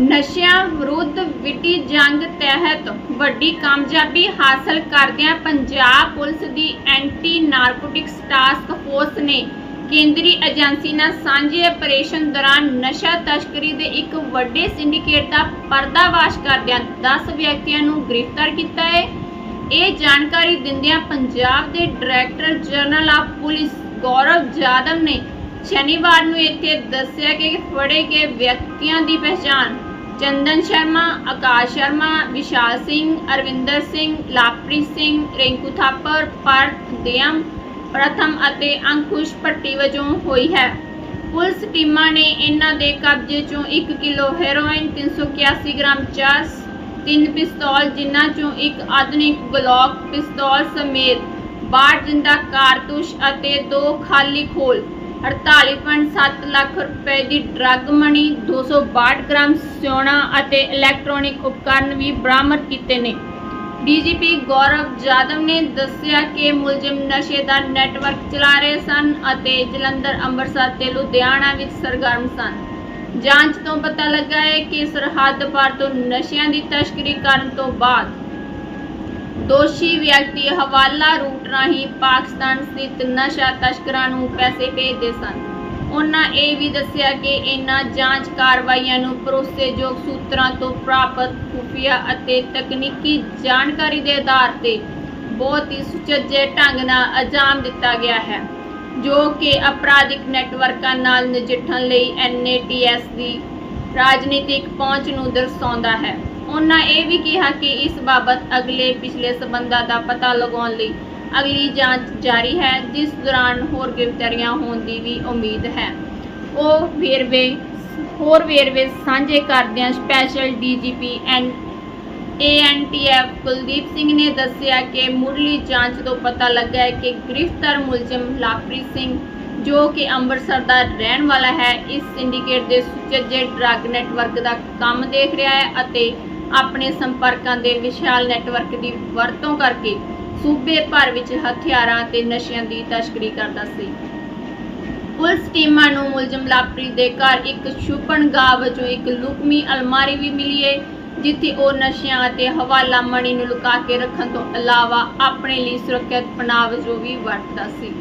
ਨਸ਼ਿਆਂ ਵਿਰੁੱਧ ਵਿੱਢੀ ਜੰਗ ਤਹਿਤ ਵੱਡੀ ਕਾਮਯਾਬੀ ਹਾਸਲ ਕਰਦਿਆਂ ਪੰਜਾਬ ਪੁਲਿਸ ਦੀ ਐਂਟੀ ਨਾਰਕੋਟਿਕਸ ਟਾਸਕ ਫੋਰਸ ਨੇ ਕੇਂਦਰੀ ਏਜੰਸੀ ਨਾਲ ਸਾਂਝੇ ਆਪਰੇਸ਼ਨ ਦੌਰਾਨ ਨਸ਼ਾ ਤਸਕਰੀ ਦੇ ਇੱਕ ਵੱਡੇ ਸਿੰਡੀਕੇਟ ਦਾ ਪਰਦਾਫਾਸ਼ ਕਰਦਿਆਂ 10 ਵਿਅਕਤੀਆਂ ਨੂੰ ਗ੍ਰਿਫਤਾਰ ਕੀਤਾ ਹੈ। ਇਹ ਜਾਣਕਾਰੀ ਦਿੰਦਿਆਂ ਪੰਜਾਬ ਦੇ director general of police Gaurav Yadav ਨੇ ਸ਼ਨੀਵਾਰ ਨੂੰ ਇੱਥੇ ਦੱਸਿਆ ਕਿ ਫੜੇ ਗਏ ਵਿਅਕਤੀਆਂ ਦੀ ਪਛਾਣ ਚੰਦਨ ਸ਼ਰਮਾ, ਆਕਾਸ਼ ਸ਼ਰਮਾ, ਵਿਸ਼ਾਲ ਸਿੰਘ, ਅਰਵਿੰਦਰ ਸਿੰਘ, ਲਾਪ੍ਰੀਤ ਸਿੰਘ, ਰਿੰਕੂ ਥਾਪਰ ਪਰਤ ਦਿਆਮ, ਪ੍ਰਥਮ ਅਤੇ ਅੰਕੁਸ਼ ਭੱਟੀ ਵਜੋਂ ਹੋਈ ਹੈ। ਪੁਲਿਸ ਟੀਮਾਂ ਨੇ ਇਹਨਾਂ ਦੇ ਕਬਜ਼ੇ ਚੋਂ 1 ਕਿਲੋ ਹੈਰੋਇਨ 381 ਗ੍ਰਾਮ ਚਰਸ ਤਿੰਨ ਪਿਸਤੌਲ, ਜਿਨ੍ਹਾਂ ਚੋਂ ਇੱਕ ਆਧੁਨਿਕ ਗਲੋਕ ਪਿਸਤੌਲ ਸਮੇਤ 62 ਜਿੰਦਾ ਕਾਰਤੂਸ ਅਤੇ ਦੋ ਖਾਲੀ ਖੋਲ 48.7 ਲੱਖ ਰੁਪਏ ਦੀ ਡਰੱਗ ਮਣੀ 262 ਗ੍ਰਾਮ ਸੋਨਾ ਅਤੇ ਇਲੈਕਟ੍ਰੋਨਿਕ ਉਪਕਰਨ ਵੀ ਬਰਾਮਦ ਕੀਤੇ ਨੇ। ਡੀਜੀਪੀ ਗੌਰਵ ਜਾਦਵ ਨੇ ਦੱਸਿਆ ਕਿ ਮੁਲਜ਼ਮ ਨਸ਼ੇ ਦਾ ਨੈਟਵਰਕ ਚਲਾ ਰਹੇ ਸਨ ਅਤੇ ਜਲੰਧਰ, ਅੰਮ੍ਰਿਤਸਰ ਤੇ ਲੁਧਿਆਣਾ ਵਿੱਚ ਸਰਗਰਮ ਸਨ। ਜਾਂਚ ਤੋਂ ਪਤਾ ਲੱਗਾ ਹੈ ਕਿ ਸਰਹੱਦ ਪਾਰ ਤੋਂ ਨਸ਼ਿਆਂ ਦੀ ਤਸਕਰੀ ਕਰਨ ਤੋਂ ਬਾਅਦ ਦੋਸ਼ੀ ਵਿਅਕਤੀ ਹਵਾਲਾ ਰੂਟ ਰਾਹੀਂ ਪਾਕਿਸਤਾਨ ਸਥਿਤ ਨਸ਼ਾ ਤਸਕਰਾਂ ਨੂੰ ਪੈਸੇ ਭੇਜਦੇ ਸਨ। ਉਹਨਾਂ ਇਹ ਵੀ ਦੱਸਿਆ ਕਿ ਇਹਨਾਂ ਜਾਂਚ ਕਾਰਵਾਈਆਂ ਨੂੰ ਭਰੋਸੇਯੋਗ ਸੂਤਰਾਂ ਤੋਂ ਪ੍ਰਾਪਤ ਖੁਫੀਆ ਅਤੇ ਤਕਨੀਕੀ ਜਾਣਕਾਰੀ ਦੇ ਆਧਾਰ ਤੇ ਬਹੁਤ ਹੀ ਸੁਚੱਜੇ ਢੰਗ ਨਾਲ ਅੰਜਾਮ ਦਿੱਤਾ ਗਿਆ ਹੈ, ਜੋ ਕਿ ਅਪਰਾਧਿਕ ਨੈਟਵਰਕਾਂ ਨਾਲ ਨਜਿੱਠਣ ਲਈ ਐਨਏਟੀਐਸ ਦੀ ਰਾਜਨੀਤਿਕ ਪਹੁੰਚ ਨੂੰ ਦਰਸਾਉਂਦਾ ਹੈ। ਉਹਨਾਂ ਇਹ ਵੀ ਕਿਹਾ ਕਿ ਇਸ ਬਾਬਤ ਅਗਲੇ ਪਿਛਲੇ ਸਬੰਧਾਂ ਦਾ ਪਤਾ ਲਗਾਉਣ ਲਈ ਅਗਲੀ ਜਾਂਚ ਜਾਰੀ ਹੈ, ਜਿਸ ਦੌਰਾਨ ਹੋਰ ਗ੍ਰਿਫਤਾਰੀਆਂ ਹੋਣ ਦੀ ਵੀ ਉਮੀਦ ਹੈ। ਉਹ ਵੇਰਵੇ, ਹੋਰ ਵੇਰਵੇ ਸਾਂਝੇ ਕਰਦਿਆਂ special DGP and ANTF Kuldeep Singh ਨੇ ਦੱਸਿਆ ਕਿ ਮੁੱਢਲੀ ਜਾਂਚ ਤੋਂ ਪਤਾ ਲੱਗਾ ਹੈ ਕਿ ਗ੍ਰਿਫਤਾਰ ਮੁਲਜ਼ਮ ਲਾਪ੍ਰੀਤ ਸਿੰਘ, ਜੋ ਕਿ ਅੰਮ੍ਰਿਤਸਰ ਦਾ ਰਹਿਣ ਵਾਲਾ ਹੈ, ਇਸ ਸਿੰਡੀਕੇਟ ਦੇ ਸੁਚੱਜੇ ਡਰੱਗ ਨੈਟਵਰਕ ਦਾ ਕੰਮ ਦੇਖ ਰਿਹਾ ਹੈ ਅਤੇ ਆਪਣੇ ਸੰਪਰਕਾਂ ਦੇ ਵਿਸ਼ਾਲ ਨੈਟਵਰਕ ਦੀ ਵਰਤੋਂ ਕਰਕੇ ਸੂਬੇ ਭਰ ਵਿੱਚ ਹਥਿਆਰਾਂ ਤੇ ਨਸ਼ਿਆਂ ਦੀ ਤਸਕਰੀ ਕਰਦਾ ਸੀ। ਪੁਲਿਸ ਟੀਮਾਂ ਨੂੰ ਮੁਲਜ਼ਮ ਲਾਪਰੀ ਦੇ ਘਰ ਇੱਕ ਛੁਪਣ ਵਜੋਂ ਇੱਕ ਲੁਕਮੀ ਅਲਮਾਰੀ ਵੀ ਮਿਲੀ ਹੈ ਜਿੱਥੇ ਉਹ ਨਸ਼ਿਆਂ ਅਤੇ ਹਵਾਲਾ ਮਣੀ ਨੂੰ ਲੁਕਾ ਕੇ ਰੱਖਣ ਤੋਂ ਇਲਾਵਾ ਆਪਣੇ ਲਈ ਸੁਰੱਖਿਅਤ ਪਨਾਹ ਵਜੋਂ ਵੀ ਵਰਤਦਾ ਸੀ।